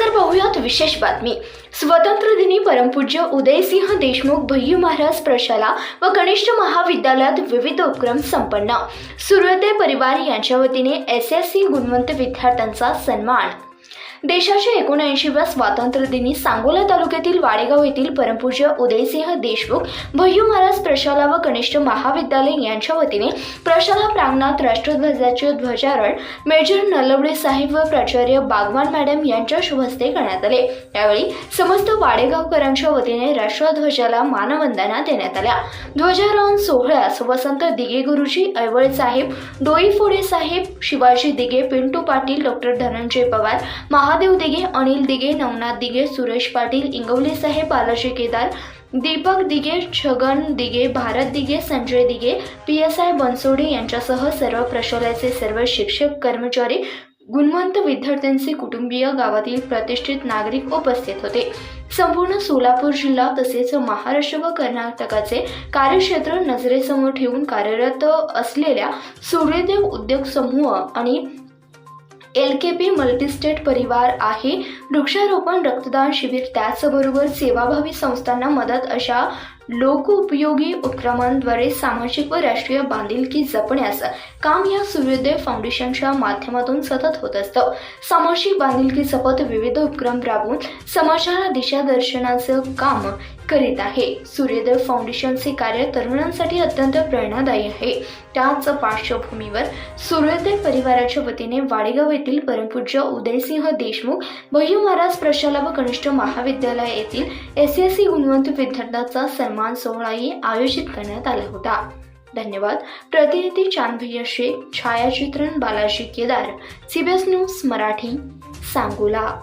पाहूयात विशेष बातमी. स्वतंत्र दिनी परमपूज्य उदयसिंह देशमुख भय्यू महाराज प्रशाला व कनिष्ठ महाविद्यालयात विविध उपक्रम संपन्न. सूर्योदय परिवार यांच्या वतीने एस एस सी गुणवंत विद्यार्थ्यांचा सन्मान. देशाच्या एकोणऐंशीव्या स्वातंत्र्य दिनी सांगोला तालुक्यातील वाडेगाव येथील परमपूज्य उदयसिंह देशमुख भय्यू महाराज प्रशाला व कनिष्ठ महाविद्यालय यांच्या वतीने प्रशाला प्रांगणात राष्ट्रध्वजाचे ध्वजारोहण मेजर नलवडे साहेब व प्राचार्य बागवान मॅडम यांच्या शुभहस्ते करण्यात आले. त्यावेळी समस्त वाडेगावकरांच्या वतीने राष्ट्रध्वजाला मानवंदना देण्यात आल्या. ध्वजारोहण सोहळ्यास वसंत दिगे गुरुजी ऐवळ साहेब डोईफोडे साहेब Shivaji Dige Pintu Patil doctor Dhananjay Pawar Maha Mahadev Dige Anil Dige Navnath Dige Suresh Patil Ingawale Saheb Balaji Kedar Deepak Dige Chhagan Dige Bharat Dige Sanjay Dige P S I Bansode यांच्यासह सर्व प्रशालेचे सर्व शिक्षक कर्मचारी गुणवंत विद्यार्थ्यांचे कुटुंबीय गावातील प्रतिष्ठित नागरिक उपस्थित होते. संपूर्ण सोलापूर जिल्हा तसेच महाराष्ट्र व कर्नाटकाचे कार्यक्षेत्र नजरेसमोर ठेवून कार्यरत असलेल्या सूर्यदेव उद्योग समूह आणि एल के पी मल्टीस्टेट परिवार आहे. वृक्षारोपण रक्तदान शिबिर त्याचबरोबर सेवाभावी संस्थांना मदत अशा लोकउपयोगी उपक्रमांद्वारे सामाजिक व राष्ट्रीय बांधिलकी जपण्यास काम या सूर्योदय फाउंडेशनच्या माध्यमातून सतत होत असतं. सामाजिक बांधिलकी जपत विविध उपक्रम राबवून समाजाला दिशादर्शनाचं काम करीत आहे. सूर्योदय फाउंडेशनचे कार्य तरुणांसाठी अत्यंत प्रेरणादायी आहे. त्याच पार्श्वभूमीवर सूर्योदय परिवाराच्या वतीने वाडेगाव येथील परमपूज्य उदयसिंह देशमुख भय्यू महाराज प्रशाला व कनिष्ठ महाविद्यालय येथील एस एस सी गुणवंत विद्यार्थ्यांचा सन्मान सोहळाही आयोजित करण्यात आला होता. धन्यवाद. प्रतिनिधी चांदभैया शेख छायाचित्रण बालाजी केदार सीबीएस न्यूज मराठी सांगोला.